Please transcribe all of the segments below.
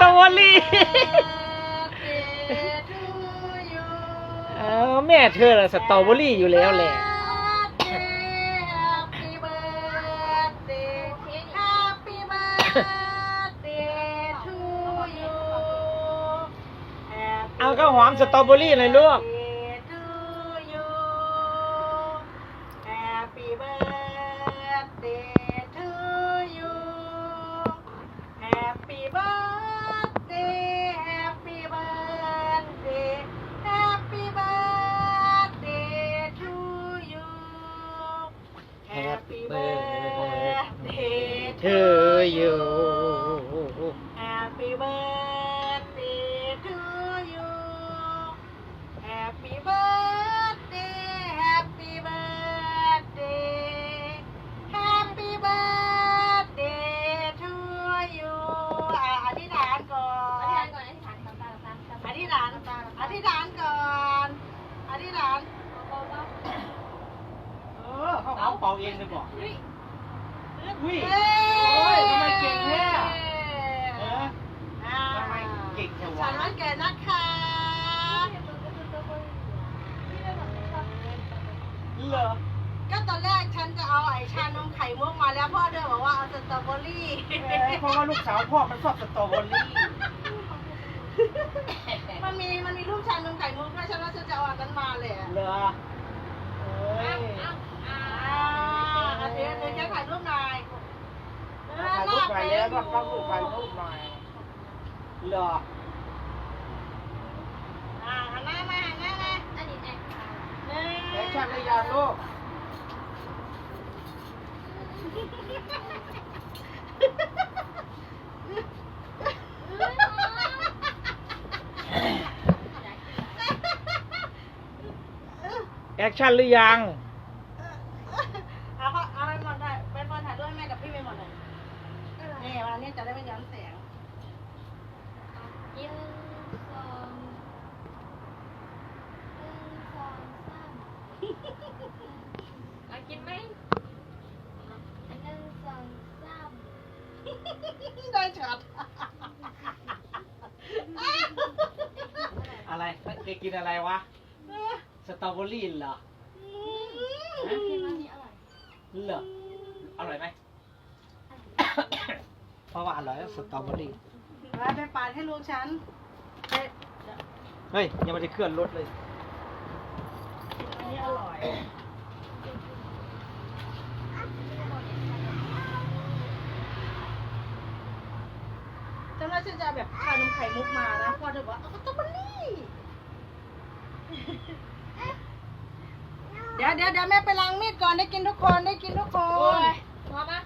ตรอเบอรี่เออแม่เธอน่ะสตรอเบอรี่อยู่แล้วแหละเอาข้าวหอมสตรอเบอรี่หน่อยลูก Happy birthday เธออยู่ Happy birthday to you Happy birthday Happy birthday Happy birthday to you อะอธิษฐานก่อนอธิษฐาน อธิษฐานก่อน อธิษฐานเออข้าวหอมเป่าเองเลยบอกอุ้ยเฮ้โอ้ยทำไมเก่งแท้เออทำไมเก่งจังวะฉันวันเกิดนะคะเหรอก็ตอนแรกฉันจะเอาไอ้ชานมไข่มุกมาแล้วพ่อเดินบอกว่าเอาสตรอเบอรี่เพราะว่าลูกสาวพ่อมันชอบสตรอเบอรี่มันมีมันมีรูปชานมไข่มุกด้วยฉันว่าฉันจะเอาอันนั้นมาเลยเหรอเอ้ย อ่าเดี๋ยวเดี๋ยวจะถ่ายรูปหน่อยเออ ถ่ายรูป ไปแล้วก็ต้องรูปถ่ายรูปหน่อยเหรออ่าหันหน้ามาหันหน้ามาหนึ่ง แอคชั่นหรือยังลูกแอคชั่นหรือยัง เอาเขาเอาไปหมดเลยเป็นคนถ่ายรูปให้แม่กับพี่ไปหมดเลย นี่วันนี้จะได้ไม่ย้อนแสงกินสองหนึ่งสองสามเอากินไหมหนึ่งสองสามได้ช็อตอะไรแกกินอะไรวะ สตรอเบอรี่เหรอกินอันนี้อร่อยเหรออร่อยไหม เพราะว่าอร่อยสตรอเบอรี่ไปไปปาดให้ลูกฉันไปเฮ้ยยังไม่ได้เคลื่อนรถเลย อันนี้อร่อยจำได้ฉันจะเอาแบบชานมไข่มุกมานะพ่อเธอบอกเอาสตรอเบอรี่ เดี๋ยวเดี๋ยวเดี๋ยวแม่ไปล้างมีดก่อนได้กินทุกคนได้กินทุกคนพอปะ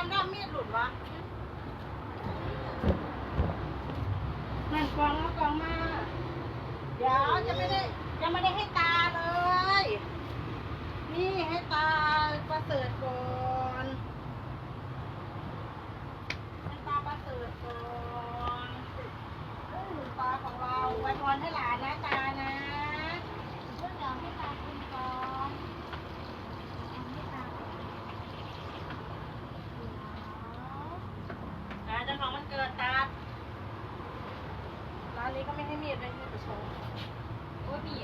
ถ้ำด้ามมีดหลุดวะนั่นกองแล้วกองมา เดี๋ยวจะไม่ได้ยังไม่ได้ให้ตาเลย นี่ให้ตาประเสริฐก่อนให้ตาประเสริฐก่อนตาของเราไว้พรให้หลาน เกิดตัดร้านนี้ก็ไม่ให้มีอะไรที่จะโชว์โอ้ยมี